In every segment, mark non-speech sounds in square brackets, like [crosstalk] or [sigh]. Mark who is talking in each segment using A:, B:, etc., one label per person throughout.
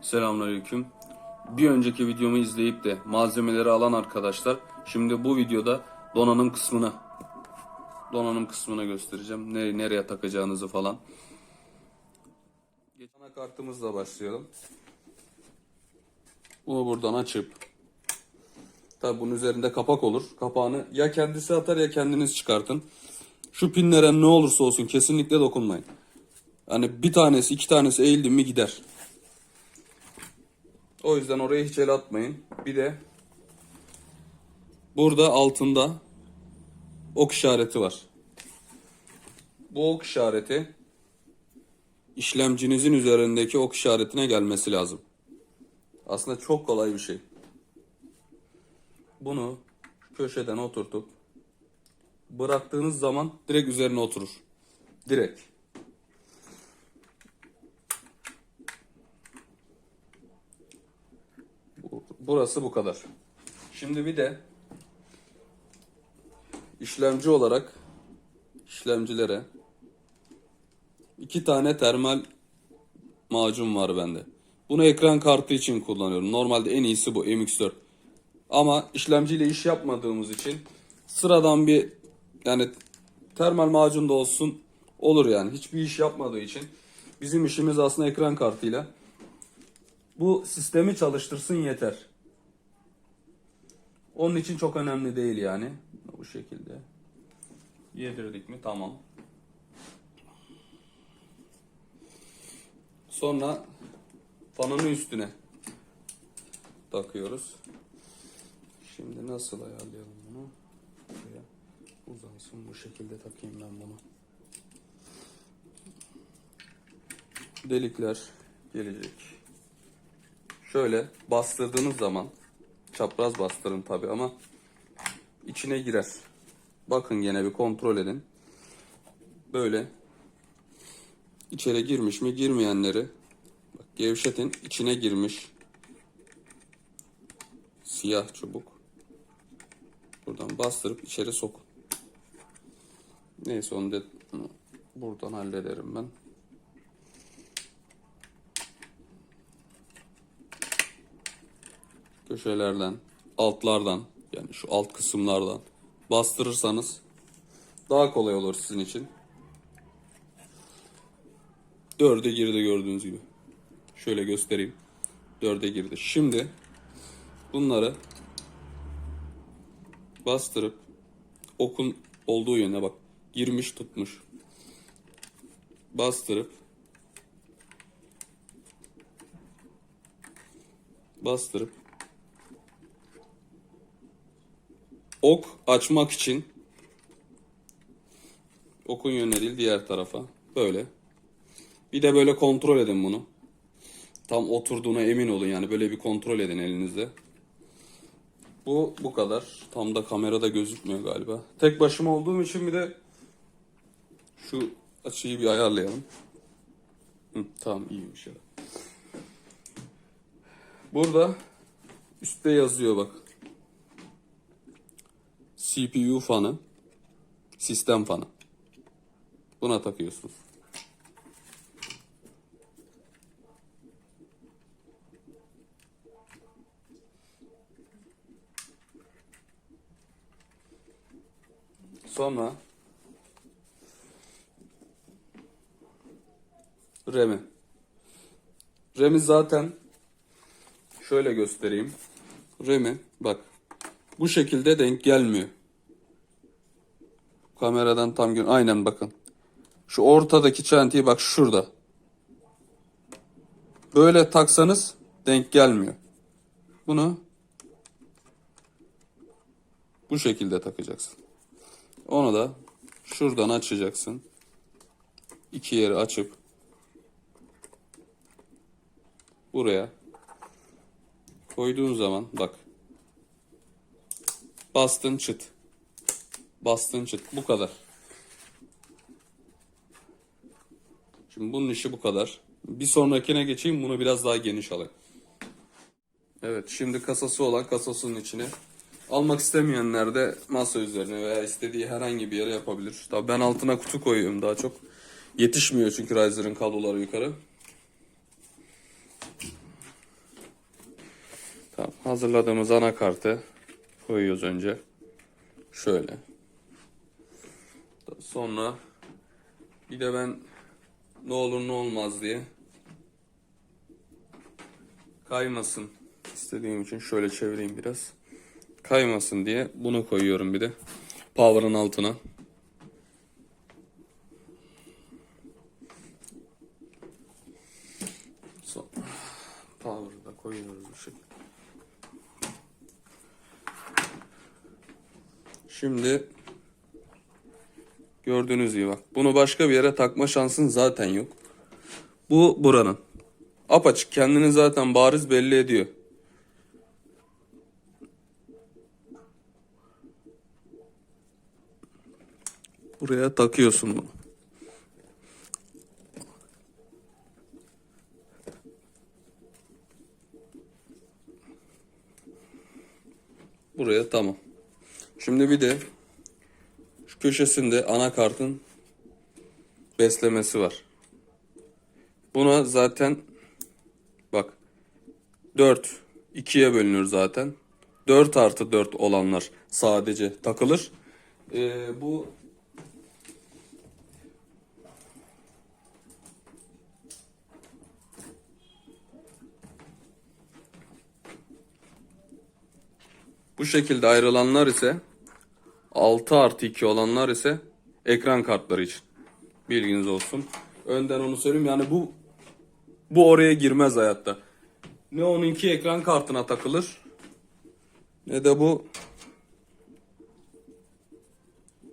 A: Selamünaleyküm. Bir önceki videomu izleyip de malzemeleri alan arkadaşlar şimdi bu videoda donanım kısmını donanım kısmını göstereceğim. Ne, nereye takacağınızı falan. Ana kartımızla başlayalım. Bunu buradan açıp Tabi bunun üzerinde kapak olur. Kapağını ya kendisi atar ya kendiniz çıkartın. Şu pinlere ne olursa olsun kesinlikle dokunmayın. Hani bir tanesi iki tanesi eğildi mi gider. O yüzden oraya hiç el atmayın. Bir de burada altında ok işareti var. Bu ok işareti işlemcinizin üzerindeki ok işaretine gelmesi lazım. Aslında çok kolay bir şey. Bunu köşeden oturtup bıraktığınız zaman direkt üzerine oturur. Direkt. Burası bu kadar. Şimdi bir de işlemci olarak işlemcilere iki tane termal macun var bende. Bunu ekran kartı için kullanıyorum. Normalde en iyisi bu MX4. Ama işlemciyle iş yapmadığımız için sıradan bir yani termal macun da olsun olur yani. Hiçbir iş yapmadığı için bizim işimiz aslında ekran kartıyla. Bu sistemi çalıştırsın yeter. Onun için çok önemli değil yani. Bu şekilde. Yedirdik mi? Tamam. Sonra fanının üstüne takıyoruz. Şimdi nasıl ayarlayalım bunu? Buraya uzansın bu şekilde takayım ben bunu. Delikler gelecek. Şöyle bastırdığınız zaman çapraz bastırın tabi ama içine girer. Bakın gene bir kontrol edin. Böyle içeri girmiş mi girmeyenleri bak, gevşetin içine girmiş siyah çubuk buradan bastırıp içeri sokun. Neyse onu onu buradan hallederim ben. Köşelerden, altlardan yani şu alt kısımlardan bastırırsanız daha kolay olur sizin için. Dörde girdi gördüğünüz gibi. Şöyle göstereyim. Dörde girdi. Şimdi bunları bastırıp okun olduğu yöne bak. Girmiş tutmuş. Bastırıp bastırıp ok açmak için okun yönüne değil diğer tarafa böyle. Bir de böyle kontrol edin bunu. Tam oturduğuna emin olun yani böyle bir kontrol edin elinizde. Bu bu kadar. Tam da kamerada gözükmüyor galiba. Tek başıma olduğum için bir de şu açıyı bir ayarlayalım. Hı, tamam iyiymiş ya. Burada üstte yazıyor bak. CPU fanı, sistem fanı. Buna takıyorsunuz. Sonra RAM'i. RAM'i zaten şöyle göstereyim. RAM'i bak bu şekilde denk gelmiyor. Kameradan tam gün aynen bakın. Şu ortadaki çentiyi bak şurada. Böyle taksanız denk gelmiyor. Bunu bu şekilde takacaksın. Onu da şuradan açacaksın. İki yeri açıp buraya koyduğun zaman bak bastın çıt bastın çıt bu kadar. Şimdi bunun işi bu kadar. Bir sonrakine geçeyim bunu biraz daha geniş alayım. Evet şimdi kasası olan kasasının içine almak istemeyenler de masa üzerine veya istediği herhangi bir yere yapabilir. Tabii ben altına kutu koyuyorum daha çok. Yetişmiyor çünkü Riser'ın kabloları yukarı. hazırladığımız anakartı koyuyoruz önce. Şöyle. Sonra bir de ben ne olur ne olmaz diye kaymasın istediğim için şöyle çevireyim biraz. Kaymasın diye bunu koyuyorum bir de. Power'ın altına. Power'ı da koyuyoruz bu şekilde. Şimdi gördüğünüz gibi bak. Bunu başka bir yere takma şansın zaten yok. Bu buranın. Apaçık kendini zaten bariz belli ediyor. Buraya takıyorsun bunu. Buraya tamam. Şimdi bir de şu köşesinde anakartın beslemesi var. Buna zaten bak 4 2'ye bölünür zaten. 4 artı 4 olanlar sadece takılır. Ee, bu bu şekilde ayrılanlar ise 6 artı 2 olanlar ise ekran kartları için. Bilginiz olsun. Önden onu söyleyeyim. Yani bu bu oraya girmez hayatta. Ne onunki ekran kartına takılır ne de bu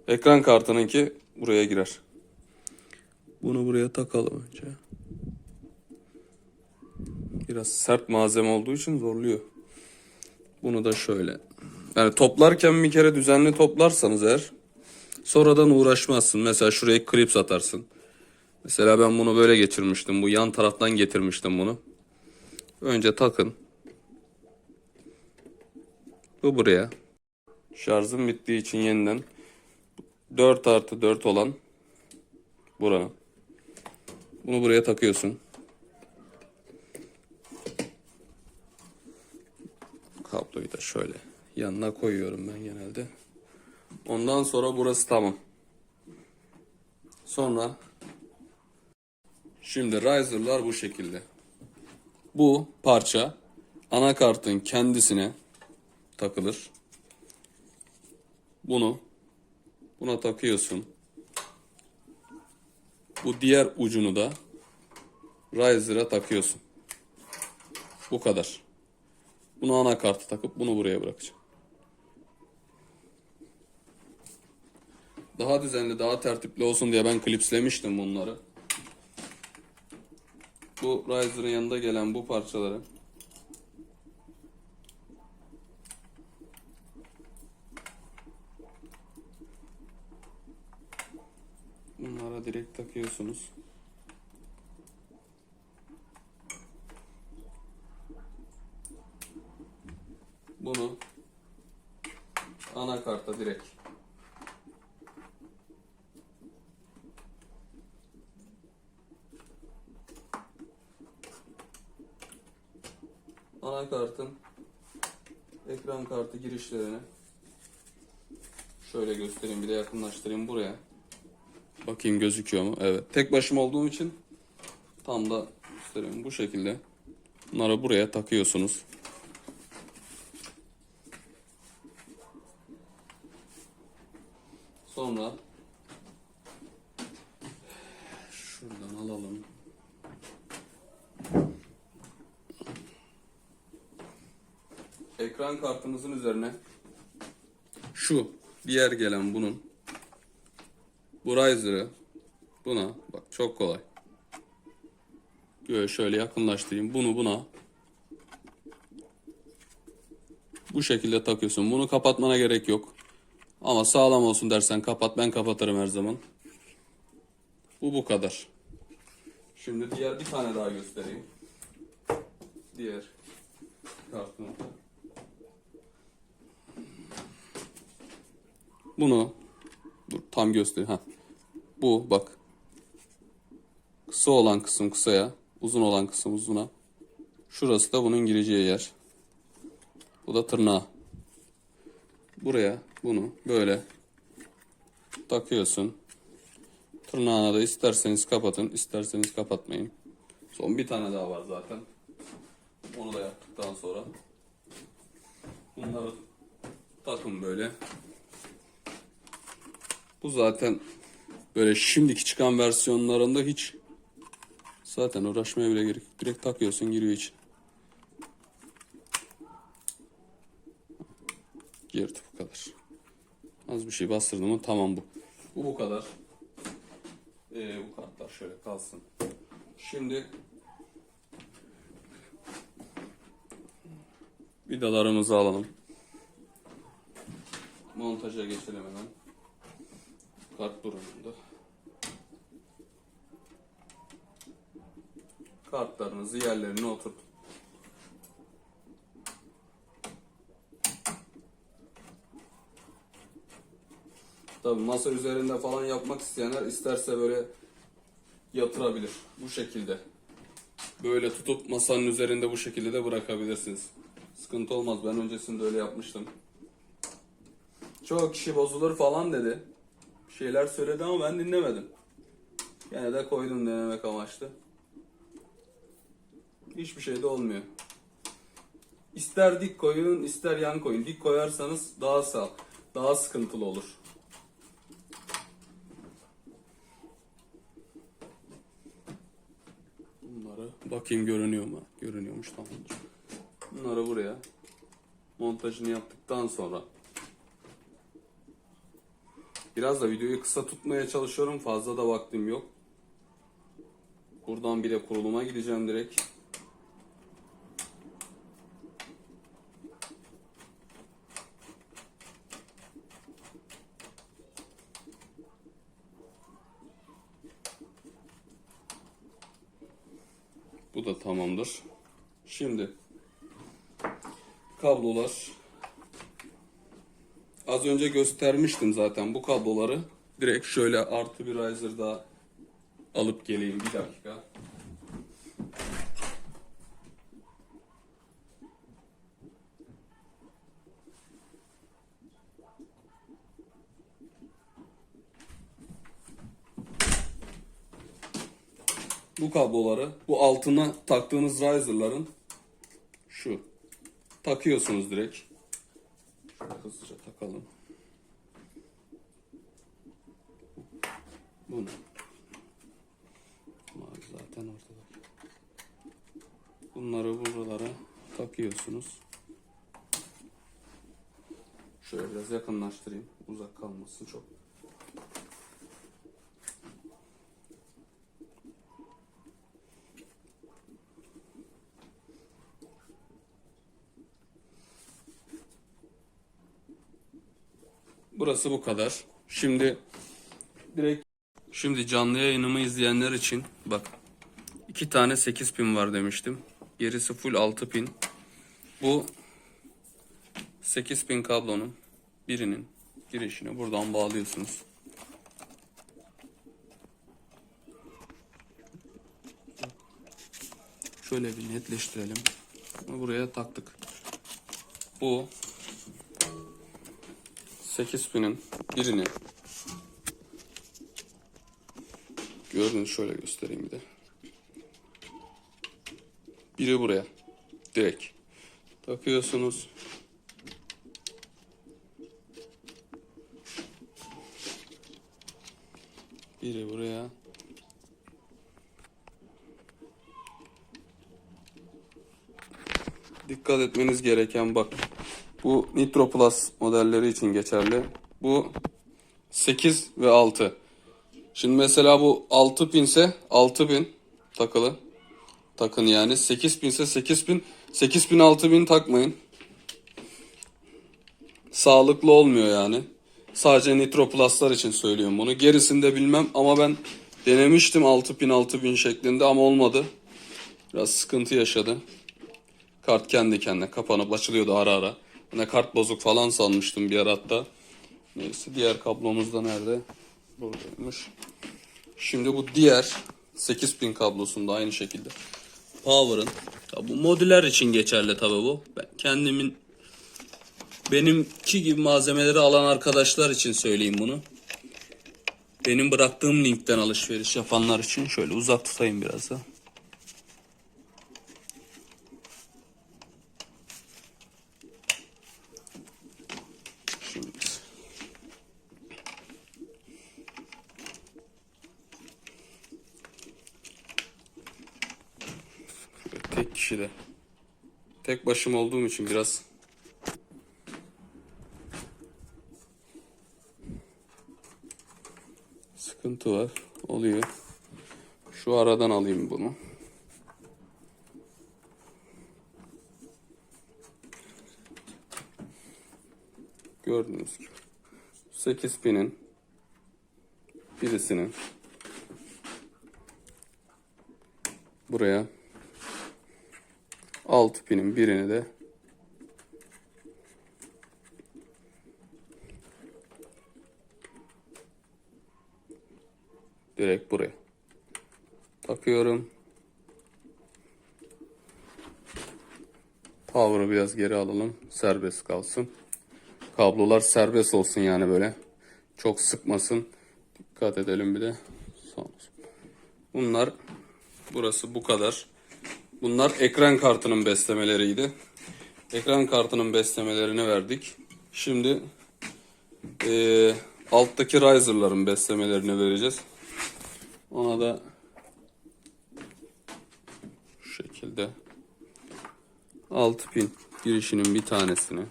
A: ekran kartınınki buraya girer. Bunu buraya takalım önce. Biraz sert malzeme olduğu için zorluyor. Bunu da şöyle. Yani toplarken bir kere düzenli toplarsanız eğer sonradan uğraşmazsın. Mesela şuraya klips atarsın. Mesela ben bunu böyle geçirmiştim. Bu yan taraftan getirmiştim bunu. Önce takın. Bu buraya. Şarjım bittiği için yeniden 4 artı 4 olan buranın. Bunu buraya takıyorsun. Kabloyu da şöyle yanına koyuyorum ben genelde. Ondan sonra burası tamam. Sonra şimdi riser'lar bu şekilde. Bu parça anakartın kendisine takılır. Bunu buna takıyorsun. Bu diğer ucunu da riser'a takıyorsun. Bu kadar. Bunu anakartı takıp bunu buraya bırakacağım. Daha düzenli, daha tertipli olsun diye ben klipslemiştim bunları. Bu riser'ın yanında gelen bu parçaları Bunlara direkt takıyorsunuz. Bunu anakarta direkt anakartın ekran kartı girişlerini şöyle göstereyim bir de yakınlaştırayım buraya. Bakayım gözüküyor mu? Evet. Tek başıma olduğum için tam da göstereyim bu şekilde. Bunları buraya takıyorsunuz. Sonra şuradan alalım. Ekran kartınızın üzerine şu diğer gelen bunun bu riser'ı buna bak çok kolay. Böyle şöyle yakınlaştırayım. Bunu buna bu şekilde takıyorsun. Bunu kapatmana gerek yok. Ama sağlam olsun dersen kapat. Ben kapatırım her zaman. Bu bu kadar. Şimdi diğer bir tane daha göstereyim. Diğer kartını. Bunu dur tam göster. Ha. Bu bak. Kısa olan kısım kısaya, uzun olan kısım uzuna. Şurası da bunun gireceği yer. Bu da tırnağı. Buraya bunu böyle takıyorsun. Tırnağına da isterseniz kapatın, isterseniz kapatmayın. Son bir tane daha var zaten. Onu da yaptıktan sonra bunları takın böyle. Bu zaten böyle şimdiki çıkan versiyonlarında hiç zaten uğraşmaya bile gerek yok. Direkt takıyorsun giriyor için. Girdi bu kadar. Az bir şey bastırdım mı tamam bu. Bu bu kadar. Ee, bu kartlar şöyle kalsın. Şimdi vidalarımızı alalım. Montaja geçelim hemen. Kart durumunda. Kartlarınızı yerlerine oturtun. Tabi masa üzerinde falan yapmak isteyenler isterse böyle yatırabilir. Bu şekilde. Böyle tutup masanın üzerinde bu şekilde de bırakabilirsiniz. Sıkıntı olmaz. Ben öncesinde öyle yapmıştım. Çoğu kişi bozulur falan dedi. Şeyler söyledi ama ben dinlemedim. Gene de koydum denemek amaçlı. Hiçbir şey de olmuyor. İster dik koyun, ister yan koyun. Dik koyarsanız daha sağ, daha sıkıntılı olur. Bunları bakayım görünüyor mu? Görünüyormuş tamam. Bunları buraya montajını yaptıktan sonra biraz da videoyu kısa tutmaya çalışıyorum. Fazla da vaktim yok. Buradan bir de kuruluma gideceğim direkt. Bu da tamamdır. Şimdi kablolar az önce göstermiştim zaten bu kabloları. Direkt şöyle artı bir riser daha alıp geleyim bir dakika. bu kabloları bu altına taktığınız riser'ların şu takıyorsunuz direkt. Şöyle hızlıca takalım. Bunu. Zaten ortada. Bunları buralara takıyorsunuz. Şöyle biraz yakınlaştırayım. Uzak kalmasın çok. Burası bu kadar. Şimdi direkt şimdi canlı yayınımı izleyenler için bak iki tane 8 pin var demiştim. Gerisi full 6 pin. Bu 8 pin kablonun birinin girişini buradan bağlıyorsunuz. Şöyle bir netleştirelim. Bunu buraya taktık. Bu 8 pinin birini gördünüz şöyle göstereyim bir de. Biri buraya. Direkt. Takıyorsunuz. Biri buraya. Dikkat etmeniz gereken bak. Bu Nitro Plus modelleri için geçerli. Bu 8 ve 6. Şimdi mesela bu 6 pinse 6 pin takılı. Takın yani 8 pinse 8 pin. 8 pin 6 pin takmayın. Sağlıklı olmuyor yani. Sadece Nitro Plus'lar için söylüyorum bunu. Gerisini de bilmem ama ben denemiştim 6 pin 6 pin şeklinde ama olmadı. Biraz sıkıntı yaşadı. Kart kendi kendine kapanıp açılıyordu ara ara. Ne kart bozuk falan sanmıştım bir ara hatta. Neyse diğer kablomuz da nerede? Buradaymış. Şimdi bu diğer 8 pin kablosunda aynı şekilde. Power'ın. Bu modüler için geçerli tabi bu. Ben kendimin Benimki gibi malzemeleri alan arkadaşlar için söyleyeyim bunu. Benim bıraktığım linkten alışveriş yapanlar için şöyle uzak tutayım biraz da. Şimdi. Şöyle tek kişide. Tek başım olduğum için biraz sıkıntı var. Oluyor. Şu aradan alayım bunu. Gördüğünüz gibi. 8 pinin birisinin buraya 6 pinin birini de direkt buraya takıyorum. Power'ı biraz geri alalım. Serbest kalsın. Kablolar serbest olsun yani böyle. Çok sıkmasın. Dikkat edelim bir de. Bunlar burası bu kadar. Bunlar ekran kartının beslemeleriydi. Ekran kartının beslemelerini verdik. Şimdi eee, alttaki riser'ların beslemelerini vereceğiz. Ona da şu şekilde 6 pin girişinin bir tanesini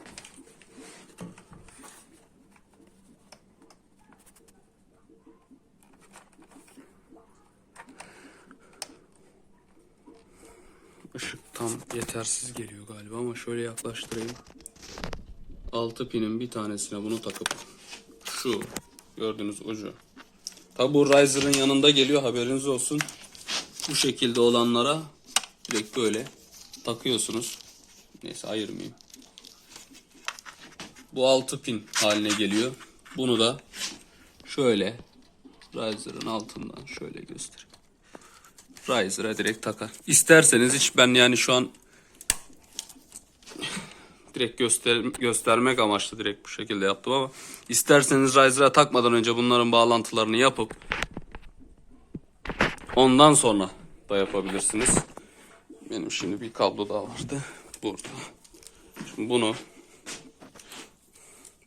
A: tam yetersiz geliyor galiba ama şöyle yaklaştırayım. 6 pinin bir tanesine bunu takıp şu gördüğünüz ucu. Tabi bu riser'ın yanında geliyor haberiniz olsun. Bu şekilde olanlara direkt böyle takıyorsunuz. Neyse ayırmayayım. Bu 6 pin haline geliyor. Bunu da şöyle riser'ın altından şöyle göstereyim. Riser'a direkt takar. İsterseniz hiç ben yani şu an direkt göster göstermek amaçlı direkt bu şekilde yaptım ama isterseniz Riser'a takmadan önce bunların bağlantılarını yapıp ondan sonra da yapabilirsiniz. Benim şimdi bir kablo daha vardı burada. Şimdi bunu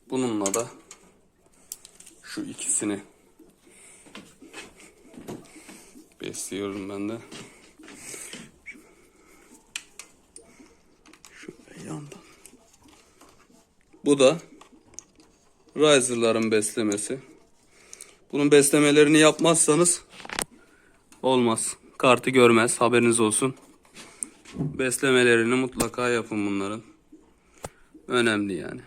A: bununla da şu ikisini besliyorum ben de. Şöyle yandan. Bu da riser'ların beslemesi. Bunun beslemelerini yapmazsanız olmaz. Kartı görmez. Haberiniz olsun. Beslemelerini mutlaka yapın bunların. Önemli yani.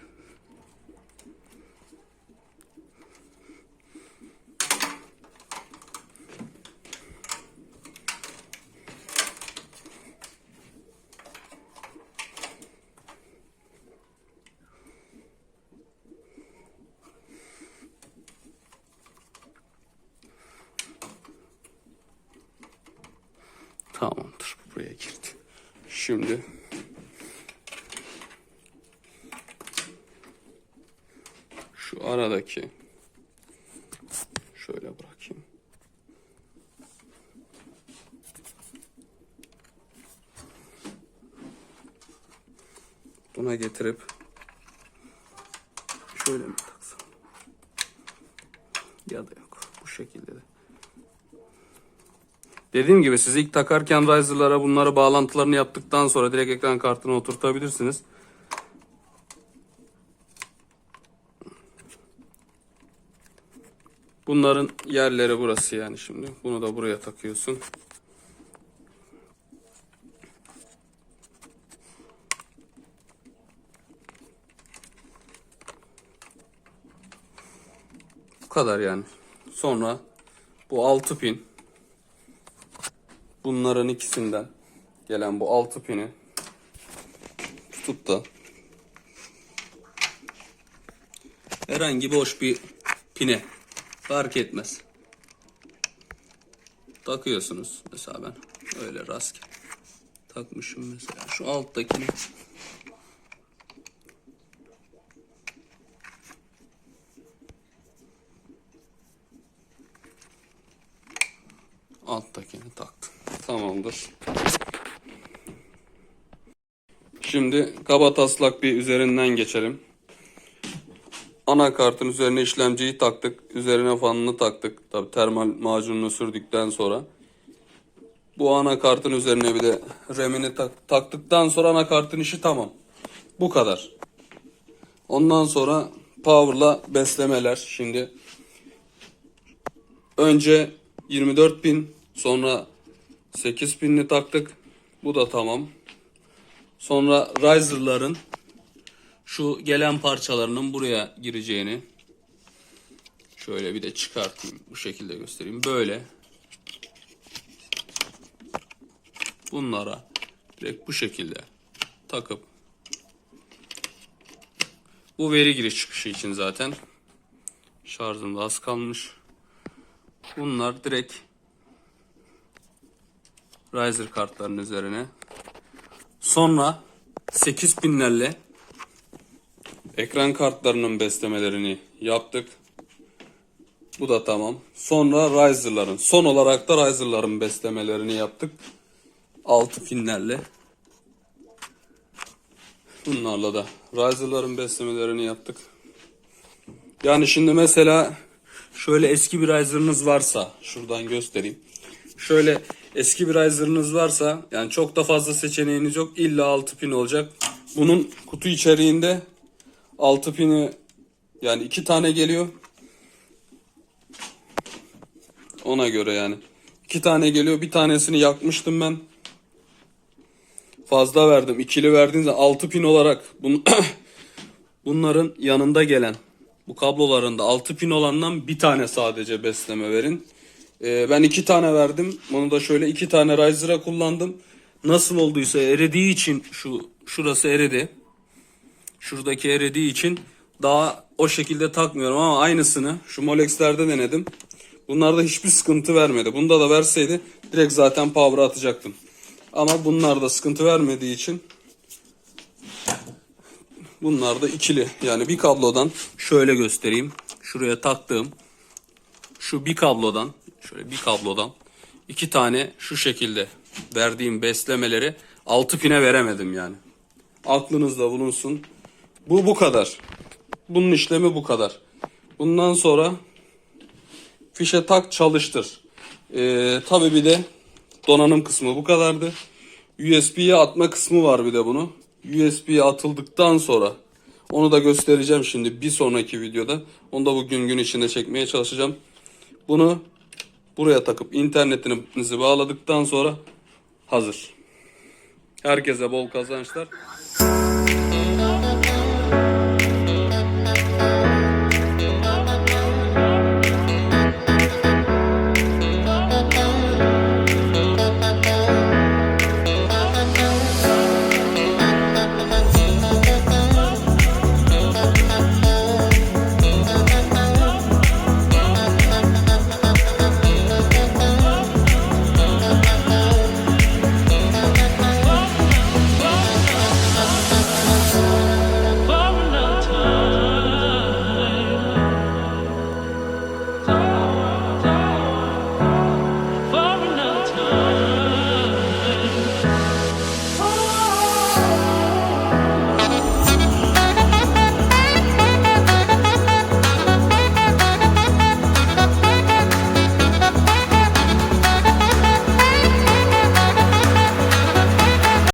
A: Tamamdır. Buraya girdi. Şimdi şu aradaki şöyle bırakayım. Buna getirip şöyle mi taksam? Ya da yok. Bu şekilde de. Dediğim gibi siz ilk takarken riser'lara bunları bağlantılarını yaptıktan sonra direkt ekran kartına oturtabilirsiniz. Bunların yerleri burası yani şimdi. Bunu da buraya takıyorsun. Bu kadar yani. Sonra bu 6 pin bunların ikisinden gelen bu 6 pini tutup da herhangi boş bir pine fark etmez. Takıyorsunuz. Mesela ben öyle rastgele takmışım mesela. Şu alttakini Dur. Şimdi kaba taslak bir üzerinden geçelim. Anakartın üzerine işlemciyi taktık. Üzerine fanını taktık. Tabi termal macununu sürdükten sonra. Bu anakartın üzerine bir de remini tak- taktıktan sonra anakartın işi tamam. Bu kadar. Ondan sonra power'la beslemeler. Şimdi önce 24 pin sonra 8 pinli taktık. Bu da tamam. Sonra riser'ların şu gelen parçalarının buraya gireceğini şöyle bir de çıkartayım. Bu şekilde göstereyim. Böyle. Bunlara direkt bu şekilde takıp bu veri giriş çıkışı için zaten şarjım da az kalmış. Bunlar direkt riser kartların üzerine. Sonra 8 pinlerle ekran kartlarının beslemelerini yaptık. Bu da tamam. Sonra riser'ların son olarak da riser'ların beslemelerini yaptık. 6 pinlerle. Bunlarla da riser'ların beslemelerini yaptık. Yani şimdi mesela şöyle eski bir riser'ınız varsa şuradan göstereyim. Şöyle eski bir riser'ınız varsa yani çok da fazla seçeneğiniz yok. İlla 6 pin olacak. Bunun kutu içeriğinde 6 pini yani 2 tane geliyor. Ona göre yani. 2 tane geliyor. Bir tanesini yakmıştım ben. Fazla verdim. İkili verdiğinizde 6 pin olarak bunu [coughs] bunların yanında gelen bu kablolarında 6 pin olandan bir tane sadece besleme verin. Ee, ben iki tane verdim. Bunu da şöyle iki tane riser'a kullandım. Nasıl olduysa eridiği için şu şurası eridi. Şuradaki eridiği için daha o şekilde takmıyorum ama aynısını şu Molex'lerde denedim. Bunlarda hiçbir sıkıntı vermedi. Bunda da verseydi direkt zaten power'a atacaktım. Ama bunlarda sıkıntı vermediği için bunlar da ikili. Yani bir kablodan şöyle göstereyim. Şuraya taktığım şu bir kablodan şöyle bir kablodan iki tane şu şekilde verdiğim beslemeleri 6 pine veremedim yani. Aklınızda bulunsun. Bu bu kadar. Bunun işlemi bu kadar. Bundan sonra fişe tak çalıştır. Ee, tabii bir de donanım kısmı bu kadardı. USB'ye atma kısmı var bir de bunu. USB'ye atıldıktan sonra onu da göstereceğim şimdi bir sonraki videoda. Onu da bugün gün içinde çekmeye çalışacağım. Bunu buraya takıp internetinizi bağladıktan sonra hazır. Herkese bol kazançlar.